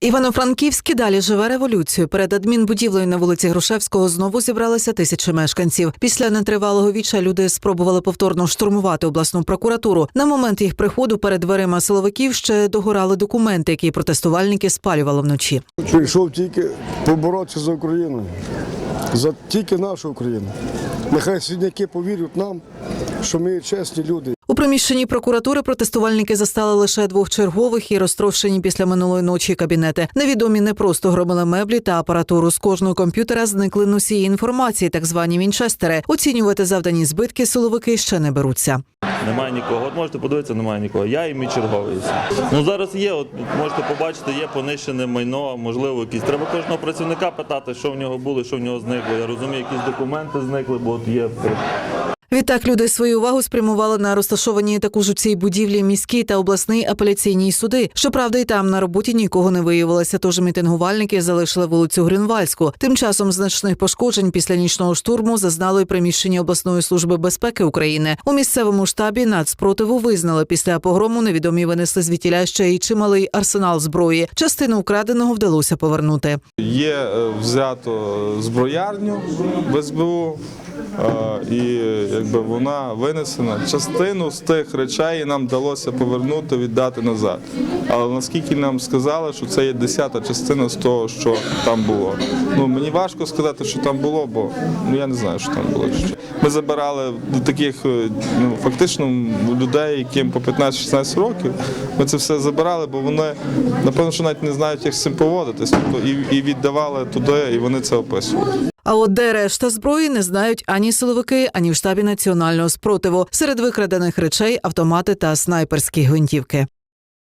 Івано-Франківськ далі живе революцію. Перед адмінбудівлею на вулиці Грушевського знову зібралися тисячі мешканців. Після нетривалого віча люди спробували повторно штурмувати обласну прокуратуру. На момент їх приходу перед дверима силовиків ще догорали документи, які протестувальники спалювали вночі. Прийшов тільки поборотися за Україну, за тільки нашу Україну. Нехай сідняки повірять нам, що ми чесні люди. Приміщенні прокуратури протестувальники застали лише двох чергових і розтрощені після минулої ночі кабінети. Невідомі не просто громили меблі та апаратуру. З кожного комп'ютера зникли носії інформації, так звані вінчестери. Оцінювати завдані збитки силовики ще не беруться. Немає нікого. От можете подивитися, немає нікого. Я і мій черговий. Ну зараз є. От можете побачити, є понищене майно, можливо, якісь. Треба кожного працівника питати, що в нього було, що в нього зникло. Я розумію, якісь документи зникли, бо от є. Відтак люди свою увагу спрямували на розташовані також у цій будівлі міський та обласний апеляційні суди. Щоправда, і там на роботі нікого не виявилося, тож мітингувальники залишили вулицю Гринвальську. Тим часом значних пошкоджень після нічного штурму зазнало й приміщення обласної служби безпеки України. У місцевому штабі нацпротиву визнали після погрому невідомі винесли звідтіля ще й чималий арсенал зброї. Частину вкраденого вдалося повернути. Є е, взято зброярню в СБУ, і якби вона винесена. Частину з тих речей нам вдалося повернути, віддати назад. Але наскільки нам сказали, що це є десята частина з того, що там було. Ну мені важко сказати, що там було, бо ну я не знаю, що там було. Ми забирали таких е, ну, фактично людей, яким по 15-16 років. Ми це все забирали, бо вони напевно, що навіть не знають, як з цим поводитись. Тобто і, і віддавали туди, і вони це описували. А от де решта зброї не знають ані силовики, ані в штабі національного спротиву. Серед викрадених речей автомати та снайперські гвинтівки.